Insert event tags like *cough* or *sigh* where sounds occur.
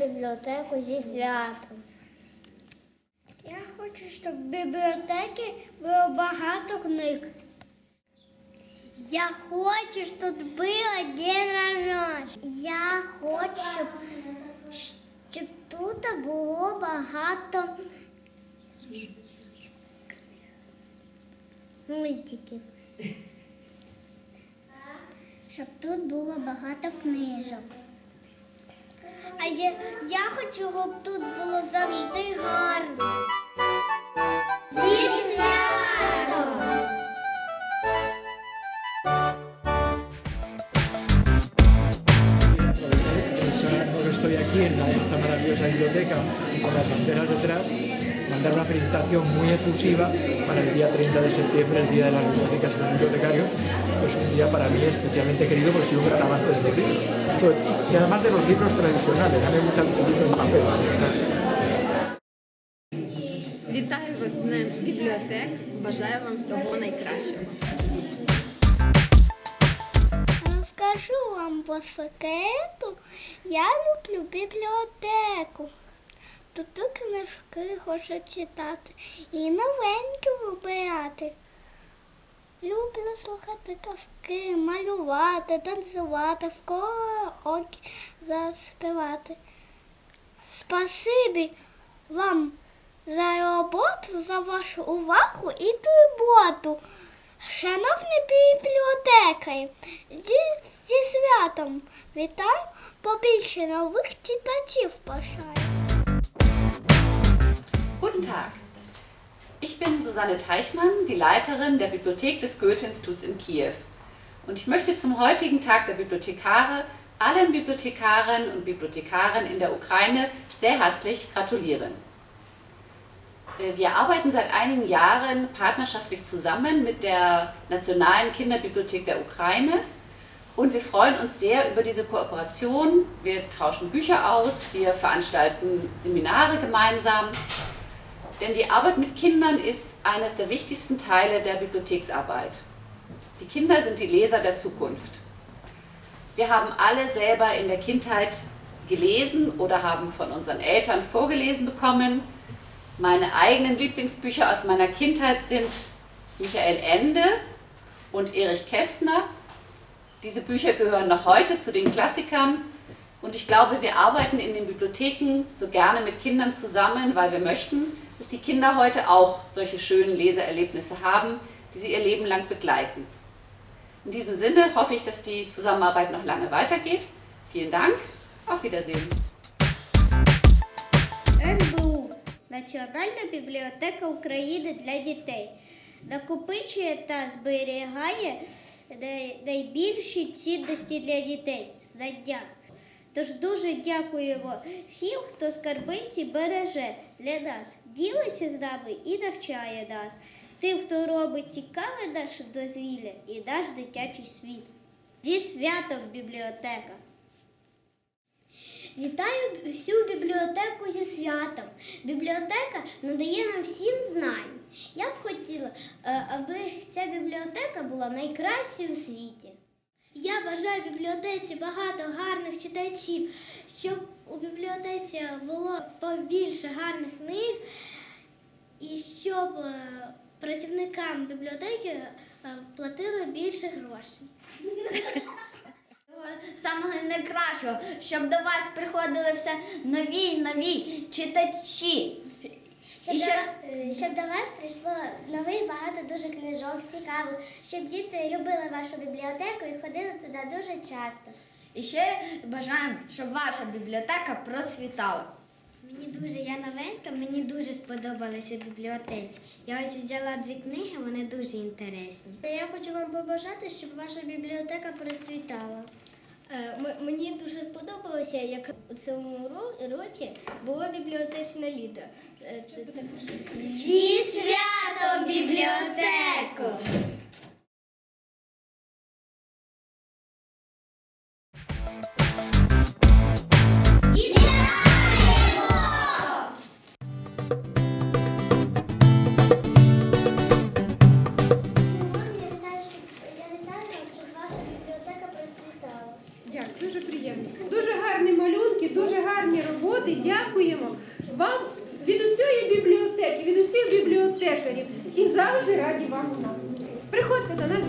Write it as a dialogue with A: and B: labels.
A: бібліотеку зі святом. Я хочу, щоб в бібліотеки було багато книг. Я хочу, щоб було день народження. Я хочу, щоб, щоб тут було багато мультиків. *laughs* Щоб тут було багато книжок. А я, я хочу, щоб тут було завжди гарно. Зі святом!
B: Ahora estoy aquí en la- esta maravillosa biblioteca con las banderas detrás, mandar una felicitación muy efusiva para el día 30 de septiembre, el Día de las Bibliotecas y los Bibliotecarios. Es un día para mí especialmente querido porque sido un gran avance de libros. Y además de los libros tradicionales, a mí me gusta el libro en papel.
C: Вітаю вас з Днем бібліотек. Бажаю вам всього найкращого.
A: Розкажу вам по секрету, я люблю бібліотеку. Тут книжки хочу читати і новенькі вибирати. Люблю слухати казки, малювати, танцювати, в караоке заспівати. Спасибі вам за роботу, за вашу увагу і турботу. Шановні бібліотекарі, зі, зі святом вітаю побільше нових читачів бажаю.
D: Guten Tag. Ich bin Susanne Teichmann, die Leiterin der Bibliothek des Goethe-Instituts in Kiew. Und ich möchte zum heutigen Tag der Bibliothekare allen Bibliothekarinnen und Bibliothekaren in der Ukraine sehr herzlich gratulieren. Äh, Wir arbeiten seit einigen Jahren partnerschaftlich zusammen mit der Nationalen Kinderbibliothek der Ukraine und wir freuen uns sehr über diese Kooperation. Wir tauschen Bücher aus, wir veranstalten Seminare gemeinsam denn die Arbeit mit Kindern ist eines der wichtigsten Teile der Bibliotheksarbeit. Die Kinder sind die Leser der Zukunft. Wir haben alle selber in der Kindheit gelesen oder haben von unseren Eltern vorgelesen bekommen. Meine eigenen Lieblingsbücher aus meiner Kindheit sind Michael Ende und Erich Kästner. Diese Bücher gehören noch heute zu den Klassikern und ich glaube, wir arbeiten in den Bibliotheken so gerne mit Kindern zusammen, weil wir möchten, dass die Kinder heute auch solche schönen Leseerlebnisse haben, die sie ihr Leben lang begleiten. In diesem Sinne hoffe ich, dass die Zusammenarbeit noch lange weitergeht. Vielen Dank, auf Wiedersehen.
A: НБУ Національна бібліотека України для дітей накопичує та зберігає най- найбільші цінності для дітей знання. Тож дуже дякуємо всім, хто скарбиці береже для нас, ділиться з нами і навчає нас, тим, хто робить цікаве наше дозвілля і наш дитячий світ. Зі святом бібліотека! Вітаю всю бібліотеку зі святом. Бібліотека надає нам всім знань. Я б хотіла, е, аби ця бібліотека була найкращою у світі. Я бажаю бібліотеці багато гарних читачів, щоб у бібліотеці було побільше гарних книг і щоб е, працівникам бібліотеки е, платили більше грошей. *laughs*
E: самого найкращого, щоб до вас приходили все нові й нові читачі.
A: Щоб,
E: І
A: до,
E: ще-
A: щоб до вас прийшло нових багато дуже книжок, цікавих, щоб діти любили вашу бібліотеку і ходили туди дуже часто.
E: І ще бажаємо, щоб ваша бібліотека процвітала.
A: Мені дуже, я новенька, мені дуже сподобалося в бібліотеці. Я ось взяла дві книги, вони дуже інтересні. Я хочу вам побажати, щоб ваша бібліотека процвітала. Е, Мені дуже сподобалося, як у цьому році було бібліотечне літо. Е,
E: Зі святом бібліотеку!
F: Дуже приємно. Дуже гарні малюнки, дуже гарні роботи. дякуємо вам від усієї бібліотеки, від усіх бібліотекарів і завжди раді вам у нас. Приходьте до нас